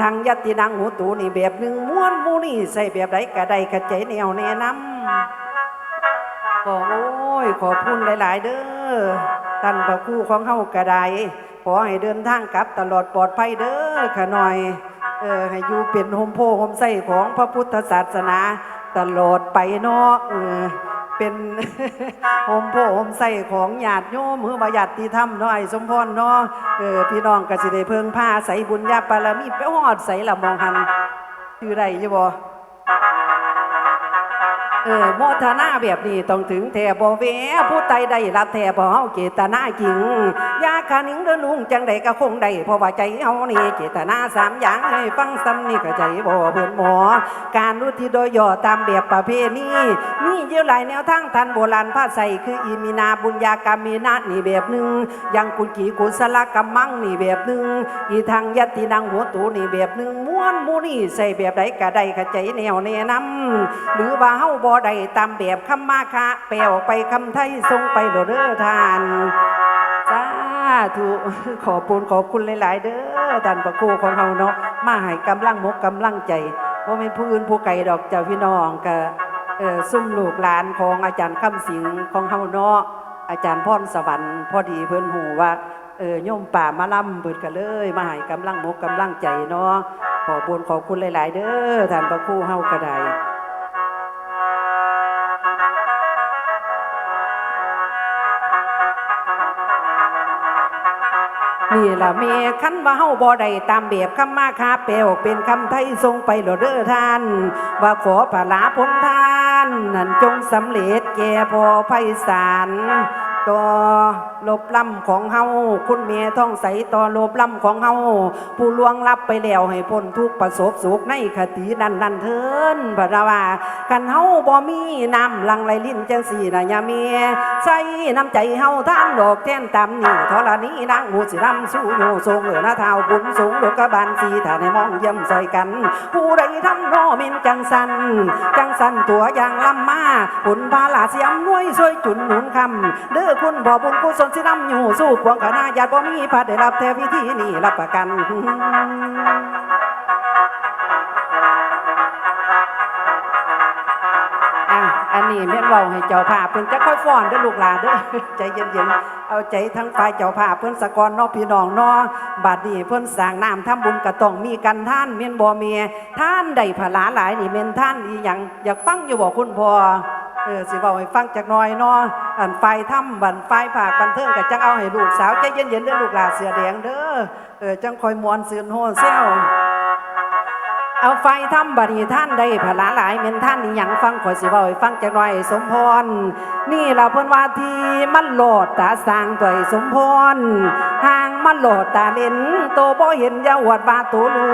ทางยัตินังหูตูนี่แบบหนึ่งม้วนมูนี่ใส่แบบใดกะใดกระใจแนวแนะนำก็โอ้ยขอบคุณหลาย ๆ เด้อท่านพระคู่ของเฮากระไดขอให้เดินทางกลับตลอดปลอดภัยเด้อขะหน่อยเออให้อยู่เป็นโฮมโพโฮมไส้ของพระพุทธศาสนา ตลอดไปเนาะเออ เป็นโฮมโพโฮมไส้ของหยาดโยมมือบาญาติธรรมเนาะไอ้สมพรเนาะเออพี่น้องก็สิได้เพิ่งผ้าใส่บุญญาปารมีไปหอดใส่ละมองหันชื่อไรอยู่บ่ เออโมทนาแบบนี้ต้องถึงแท่บ่แวผู้ใดได้รับแท่บ่เฮาเจตนาจริงยาคานิงเด้อลุงจังใดก็คงได้เพราะว่าใจเฮานี่เจตนาสามอย่างให้ฟังซ้ำนี่ก็ใจบ่เพิ่นหมอ การรู้ที่โดยย่อตามแบบประเพณีมีเยอะหลายแนวทางทันโบราณผ้าใส่คืออีมีนาบุญญากรรมีนานี่แบบหนึ่งยังกุญกีกุศลกรรมังนี่แบบหนึ่งอีทางยตินางหัวตูนี่แบบหนึ่งม้วนมูนี่ใส่แบบใดก็ได้ขใจแนวแนะนำหรือว่าเฮาบ่ได้ตามแบบคำมาคะแปลออกไปคำไทยทรงไปโดเด้อทานสาธุขอปุณขอบคุณหลาย ๆ เด้อท่านพระครูของเฮาเนาะมาให้กำลังมกกำลังใจว่าเป็นผู้อื่นผู้ไกลดอกเจ้าพี่น้องก็ซุ่มลูกหลานของอาจารย์คำสิงของเฮาเนาะอาจารย์พรสวรรค์พอดีเพิ่นหูว่าเออโยมป่ามาล่ำเปิดกันเลย มาให้กำลังมกกำลังใจเนาะขอบุญขอบคุณหลาย ๆ เด้อท่านพระครูเฮาก็ได้ นี่ล่ะเมคันว่าเฮาบ่ได้ตามเบียบคำมาคาเปลออกเป็นคำไทยทรงไปหลดเด้อท่าน ว่าขอพระลาพ้นทาน นั่นจงสำเร็จแก่พอไพศาลต่อลบล่ำของเฮาคุณเมียท่องใสต่อลบล่ำของเฮาผู้ล่วงลับไปแล้วให้พ้นทุกประสบสุขในคตินั้นนั่นเทินพระว่ากันเฮาบ่มีน้ำหลังไหลลิ้นจังสี่นะยาเมียใส่น้ำใจเฮาท่านดอกแท่นตำนี่ทรณีนางหูสิรำสู้โยทรงเหลือหน้าเท้าบุญสูงโลกบาลสีถ้าในมองเยี่ยมใส่กัน ผู้ใดทำโนเมนจังสันจังสันตัวอย่างลำมาผลพาลาเสียมนวยช่วยจุนหนุนคำเด้อคุณบ่บุญกุศลสินำอยู่สู้พวงขนาญาติบ่มีพัดได้รับแทวิธีนี่รับประกันอะอันนี้แม่นเว้าให้เจ้าภาพเพิ่นจะค่อยฟ้อนเด้อลูกหลานเด้อใจเย็นๆเอาใจทั้งฝ่ายเจ้าภาพเพิ่นสะกอนนาะพี่น้องนาะบัดนี้เพิ่นสร้างน้ำทำบุญก็ต้องมีกันท่านแม่นบ่แม่ท่านได้ผลาหลายนี่แม่นท่านอีหยังอยากฟังอยู่บ่คุณพ่อ เออสิบอกให้ฟังจากน้อยเนาะอันฝ่ายถ้ำบันไฟผากบันเทิงก็จังเอาให้ลูกสาวใจเย็นๆเด้อลูกหลาเสือแดงเด้อเออจังคอยมวนซืนโฮเซล เอาไฟทำบัดนีท่านได้ผลาหลายเมนท่านนี่ยังฟังขอสิเว้าให้ฟังจักหน่อยสมพร นี่เราเพิ่นว่าที่มันโหลดตาสร้างตัวไอ้สมพรห่างมันโหลดตาเล่นโตบ่เห็นอยาอวดว่าโตลู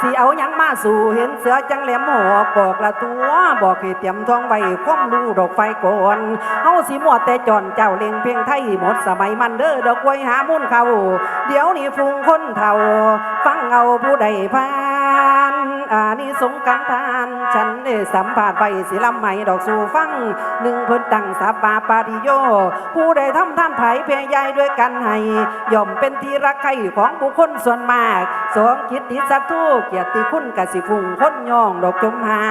สิเอาหยังมาสู่เห็นเสือจังแหลมหอกบอกละตัวบอกให้เตรียมท้องไว้ความรู้ดอกไฟก่อนเฮาสิมัวแต่จอนเจ้าเล็งเพียงไทยหมดสมัยมันเด้อดอกไว้หามุ่นเขาเดี๋ยวนี้ฟุงคนเฒ่า ฟังเอาผู้ใดพา อานิสงส์กันทาน ฉันได้สัมผัสไปสิลำใหม่ดอกสู่ฟังหนึ่งเพิ่นตั้งสัปปาปาติโย ผู้ใดทำท่านไผ่เพยใหญ่ด้วยกันให้ย่อมเป็นที่รักใคร่ของบุคคลส่วนมากสองคิดทิสัตทุกเกียรติคุณกสิฟุงคนย่องดอกจมหา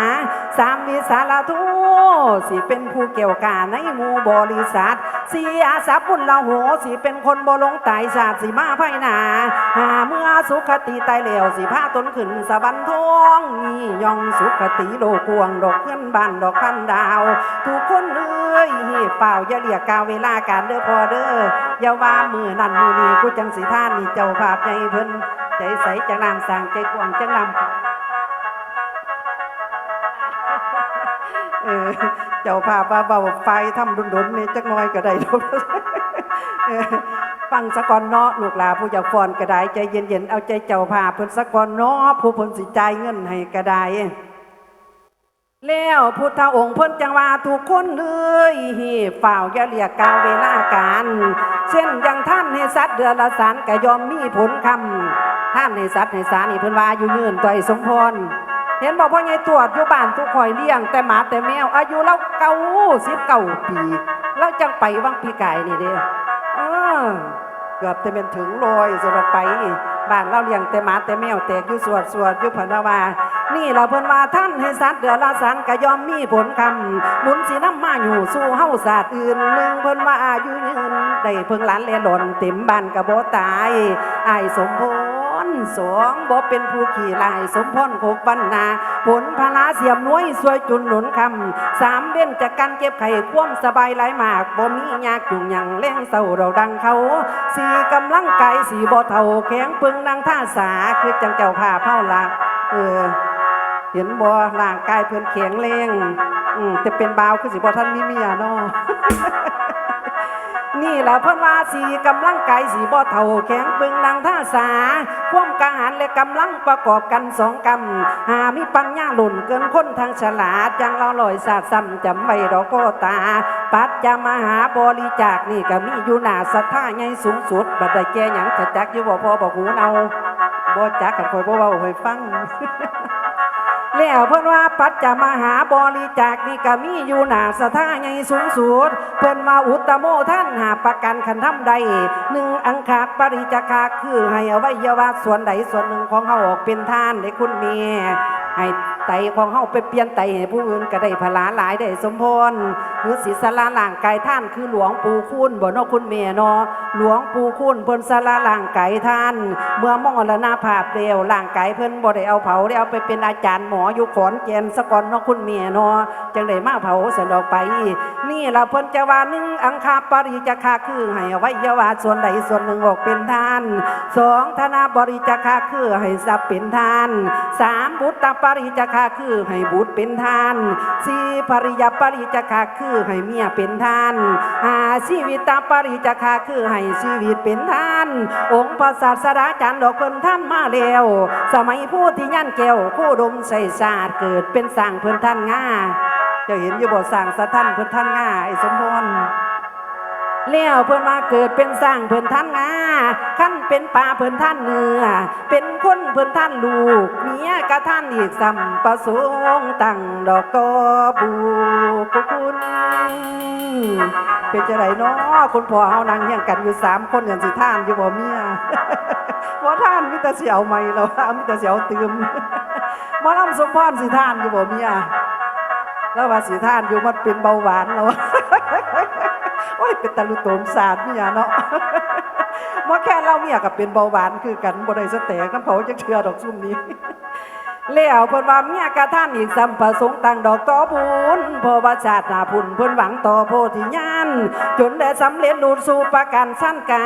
สามวิสาลาทุสิเป็นผู้เกี่ยวกาในหมู่บริษัทสีอาสาบุญละโหสิเป็นคนบ่ลงตายชาติสิมาภายหนาหา สุขติตายแล้วสิพาตนขึ้นสวรรค์ทองนี่ยองสุขติโลกวงดอกเงินบ้านดอกพันดาว ทุกคนเอ้ยหีบเปล่าอย่าเรียกกาเวลาการเด้อพอเด้ออย่าว่ามือนั่นมือนี้กูจังสิท่านนี่เจ้าภาพใจเพิ่นใจใสจังนำสางใจกว้างจังนำเออเจ้าภาพว่าเบาไฟทำดุนๆนี่จักน้อยก็ได้ดอก ฟังสะก่อนเนาะลูกหลาผู้อยากฟ้อนก็ไดใจเย็นๆเอาใจเจ้าภาเพิ่นสะก่อนเนาะผู้เพิ่นสิจ่ายเงินให้ก็ไดแล้วพุทธองค์เพิ่นจังว่าทุกคนเลยหีบเฝ้าอย่าเรียกกาเวลาการเช่นอย่างท่านให้สัตว์เดือนละสารก็ยอมมีผลคำท่านให้สัตว์ให้สารนี่เพิ่นว่าอยู่ยืนต่อยสมพรเห็นบอกพ่อใหญ่ตรวจอยู่บ้านทุกคอยเลี้ยง แต่หมาแต่แมวอายุเราเก้าสิบเก้าปีเราจังไปวังปีไก่นี่เด้อ อเกือบจะเป็นถึงลอยสำหรับไปนี่บ้านเราเลี้ยงแต่หมาแต่แมวแตกอยู่สวดสวดอยู่พนาวา นี่เราเพิ่นว่าท่านให้สัตว์เดือละสันก็ยอมมีผลคำหมุนสีน้ำมาอยู่สู้เฮาศาสตร์อื่นหนึ่งเพิ่นว่าอายุยืนได้เพิ่งหลานเลียหล่นเต็มบ้านก็บ่ตายอายสมพ สองบ่เป็นผู้ขี่ลายสมพรโคกบรรณาผลพลาเสียมน้วยสวยจุนหนุนคำสามเว้นจากการเก็บไข่ความสบายหลายมากบ่มียากจุงหยังเล่งเศร้าเราดังเขาสี่กำลังกายสี่บ่เท่าแข็งปึงนางท่าสาคือจังเจ้าผ้าเผาละเออเห็นบ่ร่างกายเพิ่อนแข็งแรงอืมแต่เป็นบ่าวคือสิบ่ทันมีเมียเนาะ นี่แหละเพิ่นว่าสีกำลังกายสีบ่เท่าแข็งปึงนางท่าสาความกาหาญและกำลังประกอบกันสองกำหามีปัญญาหล่นเกินคนทางฉลาดจังเราลอยสาดซ้ำจำไว้ดอกก็ตา ปัดจะมาหาบริจาคนี่ก็มีอยู่หน้าศรัทธาใหญ่สูงสุดบัดได้แก่หยังจะจักอยู่บ่พอบ่หูเนาบ่จักกันคอยบ่เว้าให้ฟังแล้วเพิ่นว่าปัจจามหาบริจาคนี่ก็มีอยู่หนาสถาใหญ่สูงสุด เพิ่นมาอุตโมท่านหาประกันคันทำใดหนึ่งอังคาปริจคาคือให้อวัยวะส่วนใดส่วนหนึ่งของเฮาออกเป็นทานให้คุณเมียให้ไตของเฮาไปเปลี่ยนไตให้ผู้อื่นก็ได้พลาหลายได้สมพร หรือศิสละร่างไกายท่านคือหลวงปู่คุณบ่นาะคุณแม่เนาะหลวงปู่คุณเพิ่นสละร่างไกายท่าน เมื่อมรณภาพเร็วร่างไกายเพิ่นบ่ได้เอาเผาได้เอาไปเป็นอาจารย์หมออยู่ขอนแก่นสกอนนาะคุณแม่เนาะจังได้มาเผาเสนออกไป นี่ล่ะเพิ่นจะว่าหนึ่งอังคาปริจคาคือให้อวัยวะส่วนใดส่วนหนึ่งออกเป็นท่านสองธนาบริจคาคือให้ทรัพย์เป็นท่านสามบุตรปริจคาคือให้บุตรเป็นท่านสี่ภริยปริจคาคาคือให้เมียเป็นท่าน หาชีวิตตาปริจาคาคือให้ชีวิตเป็นท่าน องค์พระศาสดาจารย์ดอกเพิ่นท่านมาเล้วสมัยผู้ที่ย่านเกวคู่ดมใส่ศาสตร์เกิดเป็นสั่งเพิ่นท่านง่าจะเห็นอยู่บ่สั่งสะท่านเพิ่นท่านง่าไอ้สมพร แล้วเพิ่นมาเกิดเป็นสร้างเพิ่นท่านงาขั้นเป็นป่าเพิ่นท่านเนื้อ เป็นคนเพิ่นท่านลูกเมียกะท่านอีกสัมประสงค์ตั้งดอกกอบูกคุณเป็นจะไรเนาะคุณพ่อเฮานางเฮียงกันอยู่สามคนอย่างสิท่านอยู่บ่เมียบ่ท่านมิต่เสียวใหม่แล้วว่ามิต่เสียวเติมมอลำสมพรสิท่านอยู่บ่เมียแล้วว่าสิท่านอยู่มันเป็นเบาหวานแล้ว โอ้ยเป็นตะลุตมสารเมียเนาะมอแค่เล่าเมียกับเป็นเบาหวานคือกันบ่ได้สเตกน้ำเผาจักเชื่อดอกซุ่มนี้ แล้วเพิ่นว่าเมียกะท่านอีกสัมประสงค์ต่างดอกต่อบุญเพราะว่าชาติหน้าพุ่นเพิ่นหวังต่อโพธิญาณจนได้สำเร็จดูดสู่ประกันสั้นกา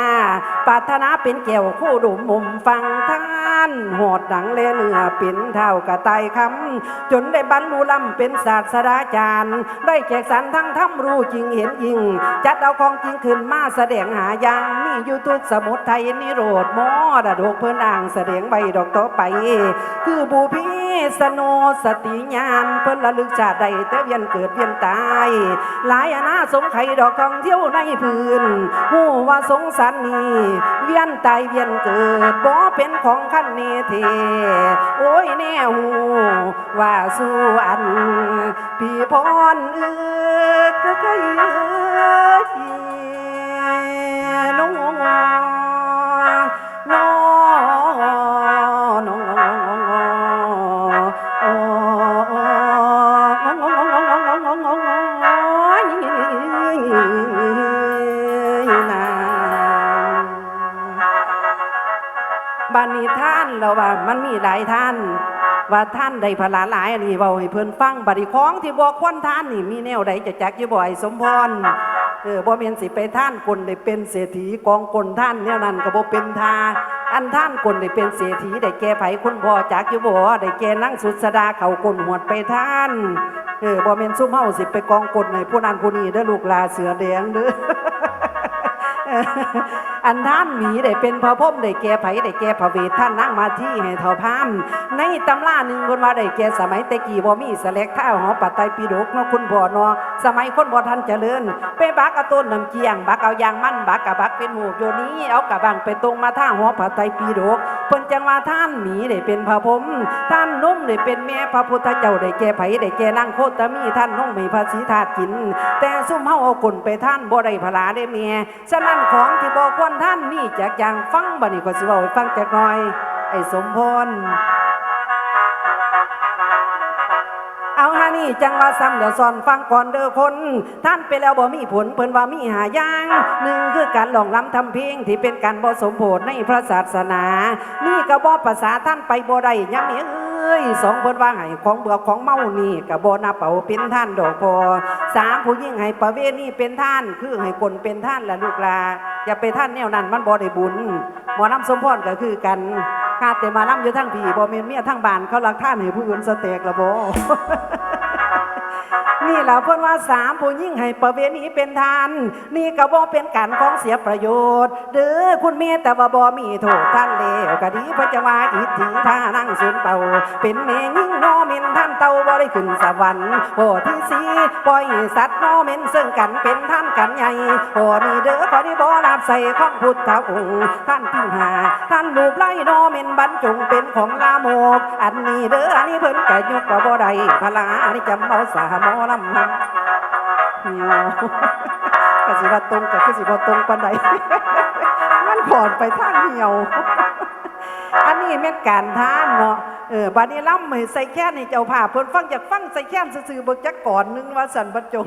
ปรารถนาเป็นแก้วคู่ดุมมุมฟังท่านโหดดังเลเนื้อเป็นเท่ากะไตคำจนได้บรรลุลำเป็นศาสตราจารย์ ได้แจกสรรทั้งทำรู้จริงเห็นยิง จัดเอาของจริงขึ้นมาแสดงหายางมีอยู่ทุกสมุทรไทยนิโรธมอดดกเพิ่นอ่างแสดงใบดอกต่อไป คือบูพีสโนสติญาณเพิ่นระลึกชาติใดแต่เวียนเกิดเวียนตาย หลายอาณาสงไขดอกทองเที่ยวในพื้นหูว่าสงสารนี้เวียนตายเวียนเกิดบ่เป็นของคันเนเทโอ้ยแน่หูว่าสู่อันพี่พรเอื้อก็ก็เอื้อน้องน้อง หลายท่าน ว่าท่านใดพลาหลายอันนี้เว้าให้เพิ่นฟังบัดนี้ของที่บอกควรท่านนี่มีแนวใดจะจักอยู่บ่ไอ้สมพรเออบ่แม่นสิไปท่านคนได้เป็นเศรษฐีกองคนท่านแนวนั้นก็บ่เป็นทาอันท่านคนได้เป็นเศรษฐีได้แก่ไผคุณพ่อจักอยู่บ่ได้แก่นั่งสุดสดาเขากลหวดไปท่านเออบ่แม่นซุ่มเฮาสิไปกองกลให้ผู้นั้นผู้นี้เด้อลูกลาเสือแดงเด้อ อันท่านหมีได้เป็นพระพรมได้แก่ไผได้แก่พระเวทท่านนั่งมาที่ให้เท่าพามในตำราหนึ่งคนว่าได้แก่สมัยต่กี้บ่มีสแลกข้าหอปัตไตปิฎกเนาะคุณพ่อนาะสมัยคนบ่ทันเจริญ ไปบักเอาต้นน้ำเกียง บักเอายางมันบักกะบักเป็นหูโยนี้เอากะบังไปตรงมาท่าหอปัตไตปิฎกเพิ่นจังว่าท่านหมีได้เป็นพระพรมท่านนุ่มได้เป็นแม่พระพุทธเจ้าได้แก่ไผได้แก่นางโคตมีท่านน้องมีภาษีธาตุกิน แต่ซุ่มเฮาเอาคนไปท่านบ่ได้พลาได้เมียฉะนั้นของที่บ่ควรรท่านมีจกอย่างฟังบันี้ก็สิเว้าฟังจักหน่อย ไอ้สมพรเอาฮานี่จังว่าซ้ำเดี๋ยวสอนฟังก่อนเด้อคน ท่านไปแล้วบ่มีผลเพิ่นว่ามีหาย่างหนึ่งคือการหลองล้ำทำเพลงที่เป็นการบ่สมโพธในพระศาสนา นี่ก็บ่ภาษาท่านไปบ่ได้ยังนี่เอ้ยสองเพิ่นว่าให้ของเบื่อของเมานี่ก็บ่นับเอาเป็นท่านดอกพอสามผู้ยิ่งให้ประเวณีเป็นท่าน คือให้คนเป็นท่านละลูกหลา อย่าไปท่านแนวนั้นมันบ่ได้บุญหมอน้ำสมพรก็คือกันกาแต่มาน้ำอยู่ทั้งผีบ่เมียนเมียทั้งบานเขารักท่านให้ผู้อื่นสเต็กละบ่ นี่แหละเพิ่นว่าสามผู้ยิ่งให้ประเวณีเป็นทาน นี่ก็บ่เป็นการของเสียประโยชน์เด้อคุณเมแต่ว่าบ่มีโทษท่านเลวก็ดีพระจะว่าอิทธิท่านั่งสุนเป่า เป็นเมยิ่งโนอมินท่านเตาบ่ได้ขึ้นสวรรค์โอ้ที่สีปล่อยสัตว์โนอมินซึ่งกันเป็นท่านกันใหญ่โอ้นี่เด้อขอที่บ่รับใส่ของพุทธองค์ท่านที่หาท่านรูปไล่โนอมินบรรจงเป็นของลาโมกอันนี้เด้ออันนี้เพิ่นก็ยกว่าบ่ได้พลาอันนี้จำเอาสาหมอลำเหี่ยวก็สิว่าตรงก็คือสิบ่ตรงปานใดมันผ่อนไปทางเหี่ยว อันนี้แม่นการทานเนาะเออบัดนี้ล่ำให้ใส่แค่ให้เจ้าภาพเพิ่นฟังอยากฟังใส่แค่ซื่อๆเบิกจักก่อนนึงว่าสันบัจง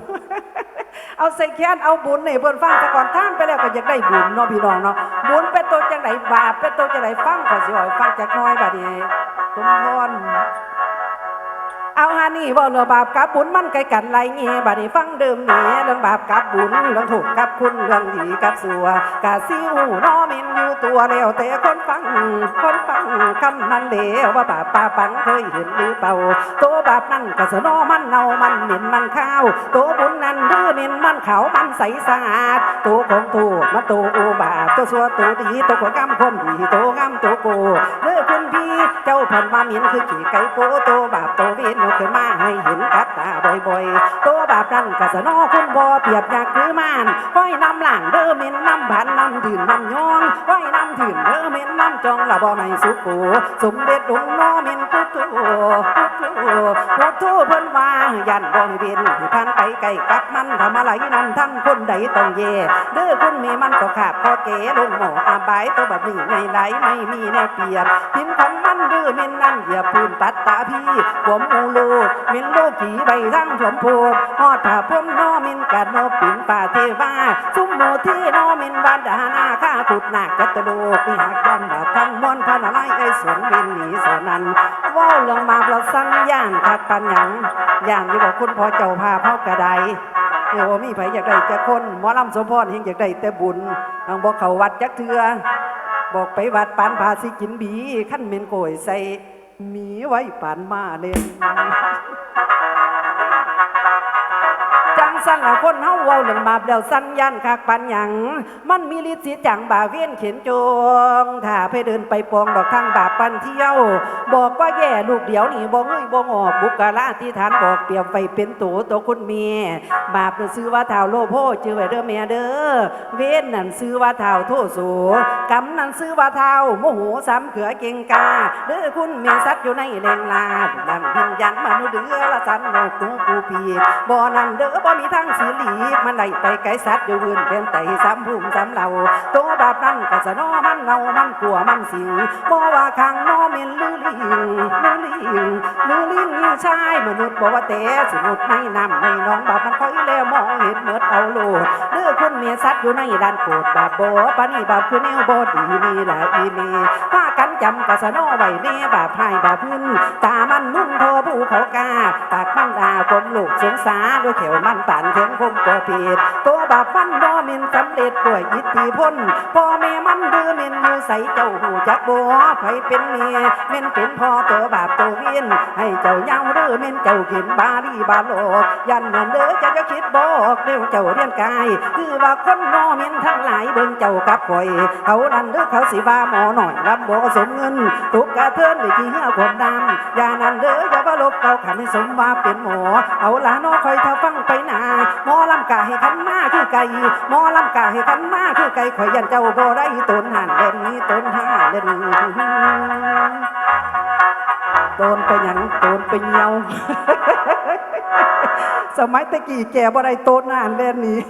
เอาใส่แค้นเอาบุญให้เพิ่นฟังซะก่อนท่านไปแล้วก็อยากได้บุญเนาะพี่น้องเนาะบุญเป็นตัวจังไดบาปเป็นตัวจังไดฟังก็สิอาให้ฟังจักหน้อยบัดนี้สมพร เอาฮานี่บ่เรื่องบาปกับบุญมันไกลกันไรเงี้บัดนี้ฟังเดิมนี่เรื่องบาปกับบุญเรื่องถูกกับคุณเรื่องดีกับสัวกะซิวน้อมินอยู่ตัวแล้วแต่คนฟังคนฟังคำนั้นเดียวว่าบาปปาปังเคยเห็นหรือเปล่าตัวบาปนั่นกะสนอมันเน่ามันเหม็นมันข้าวตัวบุญนั่นดื้อเหม็นมันขาวมันใสสะอาดตัวของตัวมาตัวอุบาทตัวสัวตัวดีตัวคนงามคนดีตัวงามตัวโกเลือคุณพี่เจ้าพันมาเหม็นคือขี่ไก่โกตัวบาปตัวเวนเอาขึ้นมาให้เห็นกับตาบ่อยๆตัวบาปนั่นกะสนอคุณบ่เปรียบอยากคือมานก้อยน้ำหลังเด้อเม็นน้ำผันน้ำดื่นน้ำยองก้อยน้ำดื่นเด้อเม็นน้ำจองละบ่ให้สุกูสมเด็จหลวงน้อเม็นพุทโธพุทโธพุทโธเพิ่นว่ายันบ่ให้เวียนให้พันไปไกลกับมันทำอะไรนั่นท่านคนใดต้องเย่เด้อคุณมีมันก็ขาบพอเก๋ลงหมออาบายตัวแบบนี้ไม่ไหลไม่มีแนวเปียบพินของมันเด้อเม็นนั่นเหยียบพื้นปัดตาพี่ผมมูลูเหม็นโลกีใบทั้งสมพูดฮอดถ้าผมน้อม็นกัดโนปินป่าเทวาซุ่มโมที่นอม็นบานดานาข้าขุดหนักกัตโลกมีหักยันบาทั้งมอนพระนารายณ์ไอ้สวนเวนหนีสนันว้าเรื่องมาเราสั่งย่านคักปันหยังย่านที่บอกคุณพอเจ้าพาเผากระไดเออว่ามีไผอยากได้จักคนหมอลำสมพรเฮงอยากได้แต่บุญทางบอกเขาวัดจักเทือบอกไปวัดปานพาสิกินบีขั้นเมนโกยใส่ มีไว้ปานมาเล่น สั่นละคนเฮาเว้าเรื่องบาปแล้วสั่นยันคักปันหยัง มันมีฤทธิ์สิจังบาเวียนเข็นจงถ้าไปเดินไปปองดอกทางบาปปันเที่ยว บอกว่าแย่ลูกเดียวนี่บ่งุ้ยบ่งอกบุกกะลาที่ฐานบอกเปรียบไฟเป็นตัวตัวคุณเมียบาปนั่นซื้อว่าเท้าโลโพจื้อไว้เด้อแม่เด้อเว้นนั่นซื้อว่าเท้าโทโสกรรมนั่นซื้อว่าเท้าโมโหสามเขือเก่งกาเด้อคุณเมียสัตว์อยู่ในแรงลาดังวิญญาณมนุษย์เดือละสันโนกูกูปีบ่นั่นเด้อบ่มีทางสิหลีมันได้ไปไกลสัตว์อยู่วืนเป็นไตสามภูมิสามเหล่าตัวบาปนั่นก็สะนอมันเนามันกลัวมันสิงบ่ว่าข้างนอเมนลือลิงลือลิงลือลิงยิ่งชายมนุษย์บ่ว่าแต่สมุดในน้ำในหน้องบาปมันคอยแล้วมองเห็นเมิดเอาโลดเด้อคุณเมียสัตว์อยู่ในด้านโกรธบาปบ่ปานนี้บาปคือแนวบ่ดีนี่ล่ะอีเมพากันจำกะสะนอไว้แน่บาปพายบาปพื้นตามันนุ่นโทผู้เขากาปากมันด่าคมลูกสงสารด้วยเขียวมันปานเข็มคมกว่าผิดตัวบาปมันบ่มินสำเร็จด้วยอิทธิพลพ่อแม่มันดื้อมินอยู่ใส่เจ้าหูจักบ่ไผเป็นเมียเมินเป็นพ่อตัวบาปตัวเวียนให้เจ้าเย้าเด้อเมินเจ้ากินบาลีบาโลกยันนั่นเด้อเจ้าจะคิดบอกเดี๋ยวเจ้าเรียนกาย คือว่าคนนอมินทั้งหลายเบิ่งเจ้ากับข่อยเขานั่นเด้อเขาสิว่าหมอหน่อยรับบ่สมเงินตุกกระเทินได้กี่เหี้ยคนดำอย่านั่นเด้ออย่าว่าลบเก่าขันสมว่าเป็นหมอเอาละน้อคอยเท่าฟังไปหนาหมอลำกาให้ขันมาคือไก่หมอลำกาให้ขันมาคือไก่ข่อยยันเจ้าบ่ได้ตนหันเล่นนี้ตนห้าเล่นโดนไปหยังโดนไปเหี่ยว สมัยตะกี้แก่บ่ไรโตนานแล่นนี้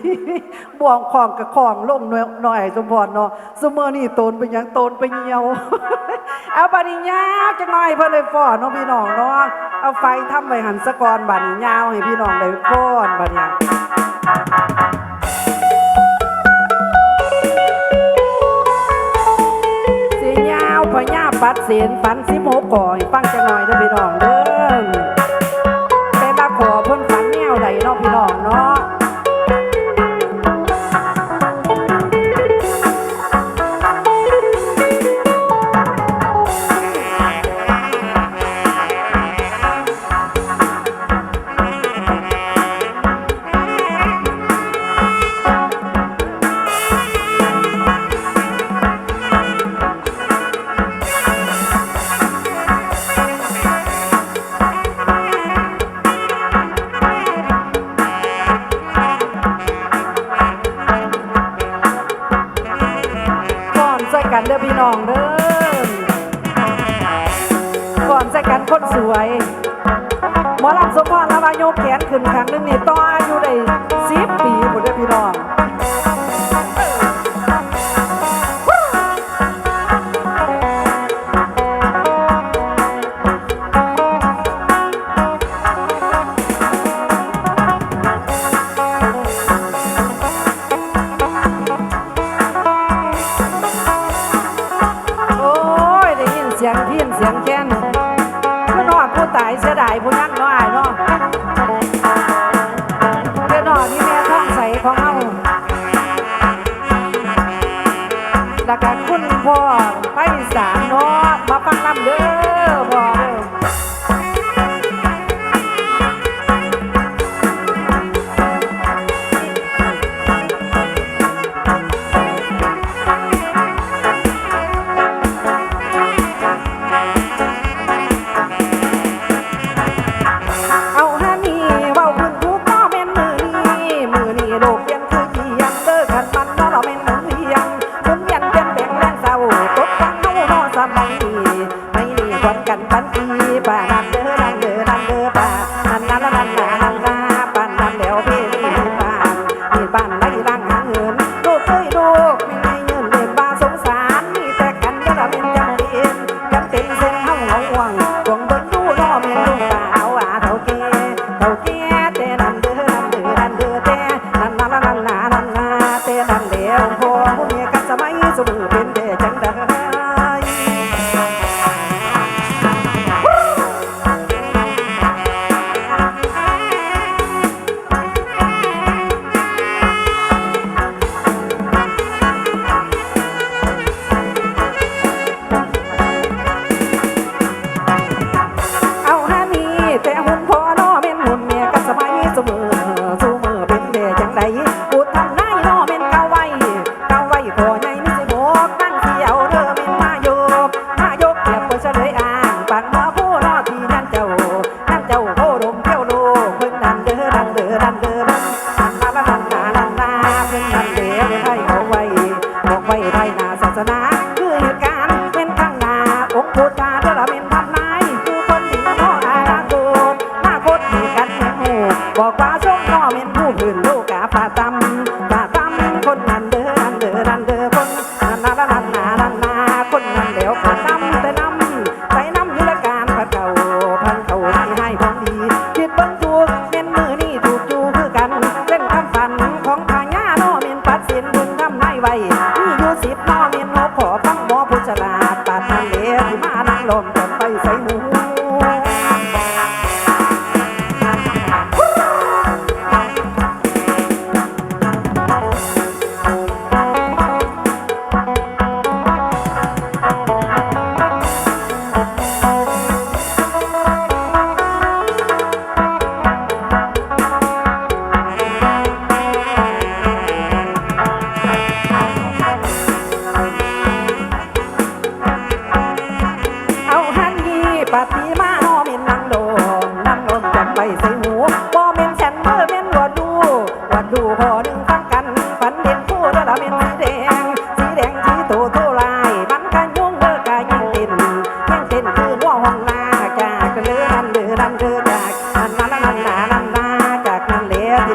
บ่วงของกับของลงหน่อยสมพรเนาะสมอนี่โตนไปยังโตนไปเหี่ยวเอาบัดนี้าวจังหน่อยเพิ่นเลยฟอเนาะพี่น้องเนาะเอาไฟทำไว้หันสะก่อนบัดนี้าให้พี่น้องเลยก้อนบัดนี้สิยาพญาปัดเสียนฝันสิโมก่อยฟังจังหน่อยเด้อพี่น้องเด้อ กันเด้อพี่น้องเด้อก่อนใส่กันคนสวยหมอลำสมพรละวายโยแขนขึ้นครั้งหนึ่งนี่ต่ออายุได้สิบปีผมเด้อพี่น้อง แล้วคุณพ่อไปสารเนอะมาฟังลำเด้อพ่อ Gonzalo.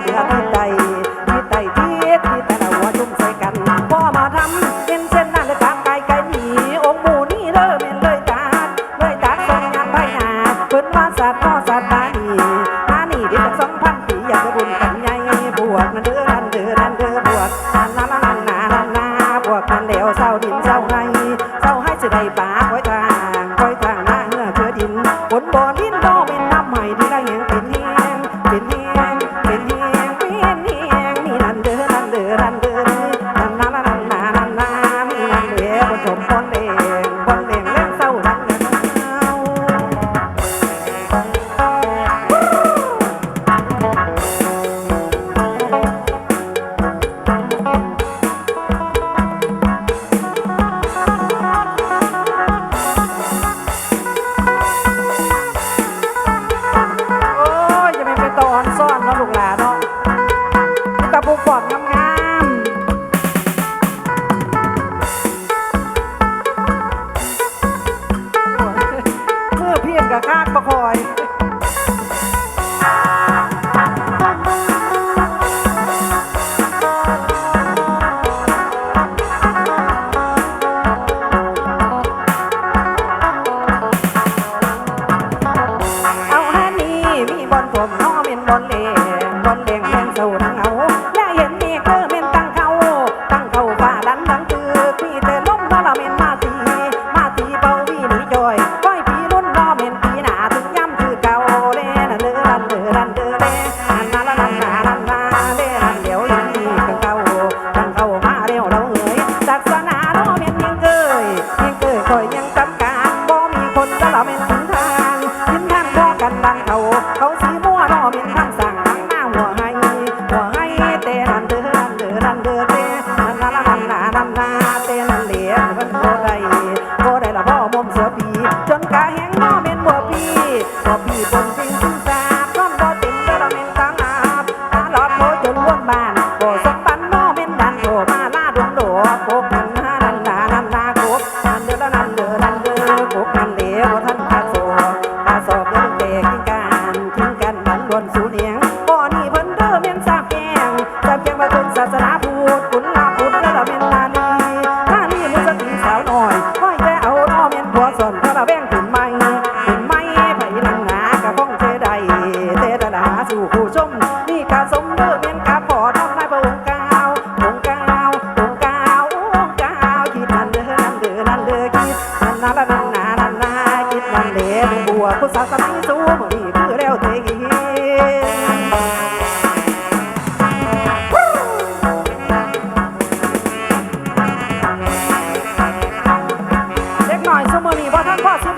คุณธน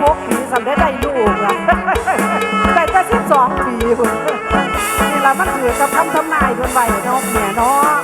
หกผีสำเร็จได้ลูกละแต่จะสิบสองปีคุนี่ละมันเกิดกับคำทำนายคนไหวเนาะแหม่เนาะ